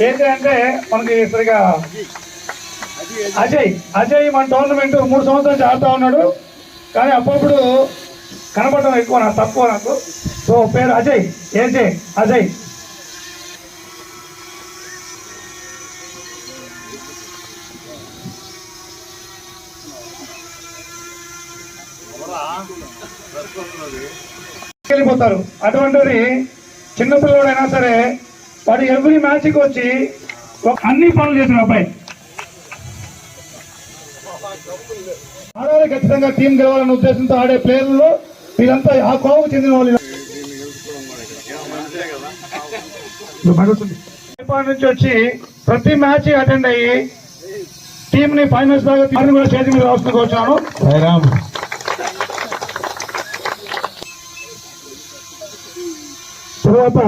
ఏంటి అంటే మనకి సరిగా అజయ్ అజయ్ మన టోర్నమెంట్ మూడు సంవత్సరాల నుంచి ఆడుతూ ఉన్నాడు. కానీ అప్పుడప్పుడు కనపడడం ఎక్కువ నాకు తక్కువ నాకు. సో పేరు అజయ్. ఏజే అజయ్. వెళ్ళిపోతారు. అటువంటిది చిన్నపిల్లవాడైనా సరే వాడు ఎవ్రీ మ్యాచ్కి వచ్చి ఒక అన్ని పనులు చేసిన అబ్బాయి. ఆడాలి ఖచ్చితంగా టీం గెలవాలనే ఉద్దేశంతో ఆడే ప్లేయర్లలో వీరంతా ఆ కోవకు చెందిన వాళ్ళు. నేపాల్ నుంచి వచ్చి ప్రతి మ్యాచ్ అటెండ్ అయ్యి టీం ని ఫైనల్స్ దాకా తీసుకుని కూడా స్టేజ్ మీద రాసుకుని వచ్చాను. సాయిరామ్ తర్వాత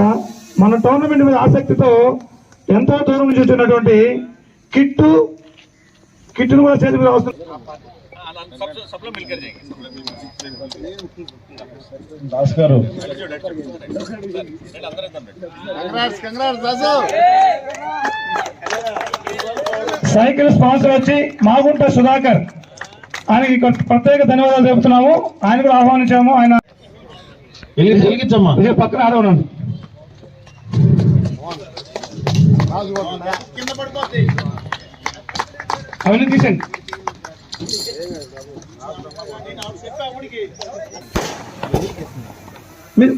మన టోర్నమెంట్ మీద ఆసక్తితో ఎంతో దూరం నుంచి వచ్చినటువంటి కిట్టు కిట్టును కూడా చేతి మీద దాస్ గారు. సైకిల్ స్పాన్సర్ వచ్చి మాగుంట సుధాకర్. ఆయనకి కొంత ప్రత్యేక ధన్యవాదాలు చెబుతున్నాము ఆయన కూడా ఆహ్వానించాము. ఆయన పక్కన ఆడవనండి. అవన్నీ తీసండి మీరు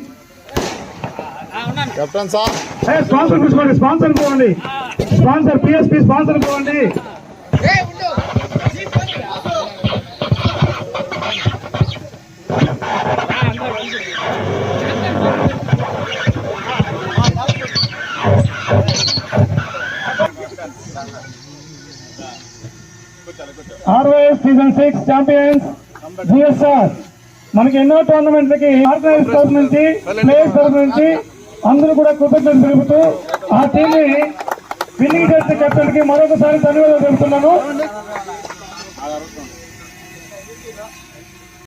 కెప్టెన్ సార్. ఏ, స్పాన్సర్ తీసుకోండి స్పాన్సర్ పోవండి sponsor PSP sponsor పోవండి RYS season six champions GSR మనకి ఎన్నో టోర్నమెంట్లకి ఆర్గనైజ్ తరఫు నుంచి ప్లేయర్స్ తరఫు నుంచి అందరూ కూడా కృతజ్ఞతలు తెలుపుతూ ఆ టీం ని విన్నింగ్ చేసిన కెప్టెన్కి మరొకసారి ధన్యవాదాలు తెలుపుతున్నాను.